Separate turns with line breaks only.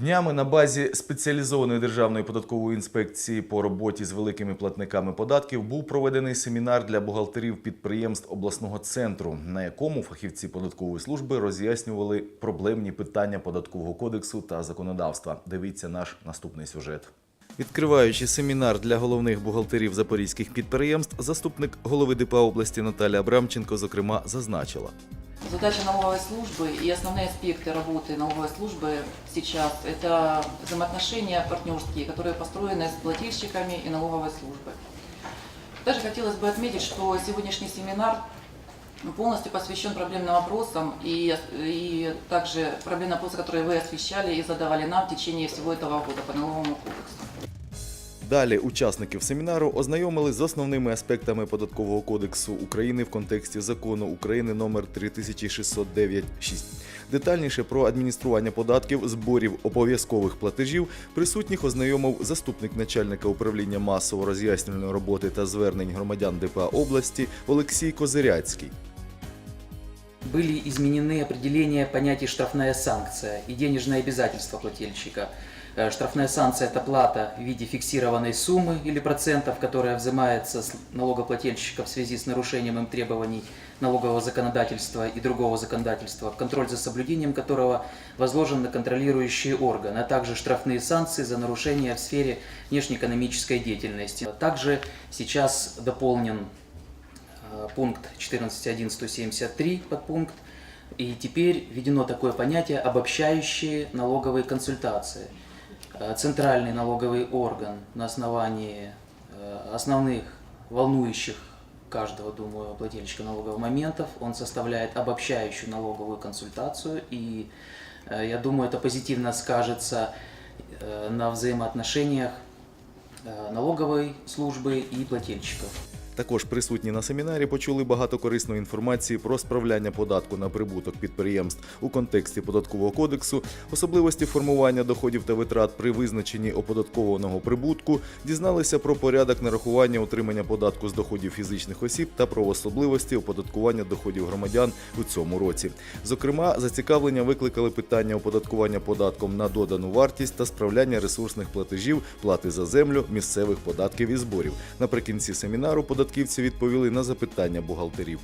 Днями на базі спеціалізованої державної податкової інспекції по роботі з великими платниками податків був проведений семінар для бухгалтерів підприємств обласного центру, на якому фахівці податкової служби роз'яснювали проблемні питання податкового кодексу та законодавства. Дивіться наш наступний сюжет. Відкриваючи семінар для головних бухгалтерів запорізьких підприємств, заступник голови ДПА області Наталя Абрамченко, зокрема, зазначила.
Задача налоговой службы и основные аспекты работы налоговой службы сейчас – это взаимоотношения партнерские, которые построены с плательщиками и налоговой службой. Также хотелось бы отметить, что сегодняшний семинар полностью посвящен проблемным вопросам и, и также проблемным вопросам, которые вы освещали и задавали нам в течение всего этого года по налоговому кодексу. Далі
учасників семінару ознайомили з основними аспектами податкового кодексу України в контексті закону України номер 3609-6. Детальніше про адміністрування податків, зборів обов'язкових платежів присутніх ознайомив заступник начальника управління масово роз'яснювальної роботи та звернень громадян ДПА області Олексій Козиряцький.
Были изменены определения понятий штрафная санкция и денежное обязательство плательщика. Э, Штрафная санкция – это плата в виде фиксированной суммы или процентов, которая взимается с налогоплательщика в связи с нарушением им требований налогового законодательства и другого законодательства, контроль за соблюдением которого возложен на контролирующий орган, а также штрафные санкции за нарушения в сфере внешнеэкономической деятельности. Также сейчас дополнен э, пункт 14.1.173 подпункт, и теперь введено такое понятие обобщающие налоговые консультации. Э, Центральный налоговый орган на основании э, основных волнующих каждого, думаю, плательщика налоговых моментов, он составляет обобщающую налоговую консультацию, и э, я думаю, это позитивно скажется на взаимоотношениях налоговой службы и плательщиков.
Також присутні на семінарі почули багато корисної інформації про справляння податку на прибуток підприємств у контексті податкового кодексу, особливості формування доходів та витрат при визначенні оподаткованого прибутку, дізналися про порядок нарахування отримання податку з доходів фізичних осіб та про особливості оподаткування доходів громадян у цьому році. Зокрема, зацікавлення викликали питання оподаткування податком на додану вартість та справляння ресурсних платежів, плати за землю, місцевих податків і зборів. Наприкінці семінару податківці відповіли на запитання бухгалтерів.